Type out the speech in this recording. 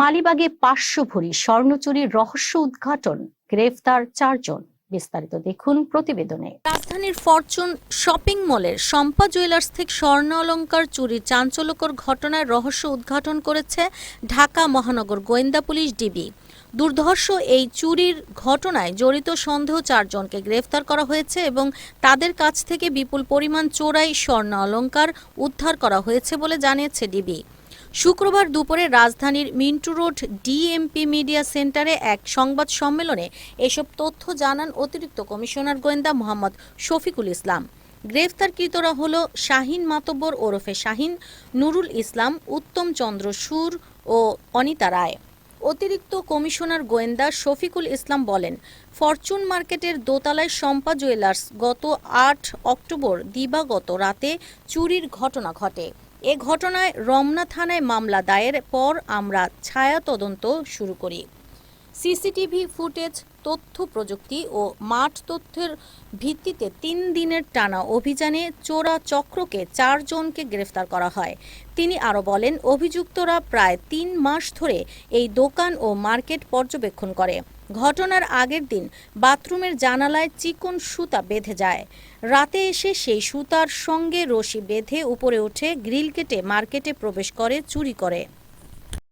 মালিবাগে পাঁচশো ভরি স্বর্ণ চুরির রহস্য উদ্ঘাটন, গ্রেফতার চারজন। বিস্তারিত দেখুন প্রতিবেদনে। রাজধানীর ফরচুন শপিং মলের শম্পা জুয়েলার্স থেকে স্বর্ণ অলঙ্কার চুরির চাঞ্চল্যকর ঘটনার রহস্য উদ্ঘাটন করেছে ঢাকা মহানগর গোয়েন্দা পুলিশ ডিবি। দুর্ধর্ষ এই চুরির ঘটনায় জড়িত সন্দেহ চারজনকে গ্রেফতার করা হয়েছে এবং তাদের কাছ থেকে বিপুল পরিমাণ চোরাই স্বর্ণ অলঙ্কার উদ্ধার করা হয়েছে বলে জানিয়েছে ডিবি। শুক্রবার দুপুরে রাজধানীর মিন্টু রোড ডিএমপি মিডিয়া সেন্টারে এক সংবাদ সম্মেলনে এসব তথ্য জানান অতিরিক্ত কমিশনার গোয়েন্দা মোহাম্মদ শফিকুল ইসলাম। গ্রেফতারকৃতরা হল শাহিন মাতব্বর ওরফে শাহিন, নুরুল ইসলাম, উত্তম চন্দ্র সুর ও অনিতা রায়। অতিরিক্ত কমিশনার গোয়েন্দা শফিকুল ইসলাম বলেন, ফরচুন মার্কেটের দোতলায় শম্পা জুয়েলার্স গত আট অক্টোবর দিবাগত রাতে চুরির ঘটনা ঘটে। এ ঘটনায় রমনা থানায় মামলা দায়ের পর আমরা ছায়া তদন্ত শুরু করি। সিসিটিভি ফুটেজ, তথ্য প্রযুক্তি ও মাঠ তথ্যের ভিত্তিতে তিন দিনের টানা অভিযানে চোরা চক্রকে চারজনকে গ্রেফতার করা হয়। তিনি আরও বলেন, অভিযুক্তরা প্রায় তিন মাস ধরে এই দোকান ও মার্কেট পর্যবেক্ষণ করে। ঘটনার আগের দিন বাথরুমের জানালায় চিকন সুতা বেঁধে যায়। রাতে এসে সেই সুতার সঙ্গে রশি বেঁধে উপরে উঠে গ্রিল কেটে মার্কেটে প্রবেশ করে, চুরি করে।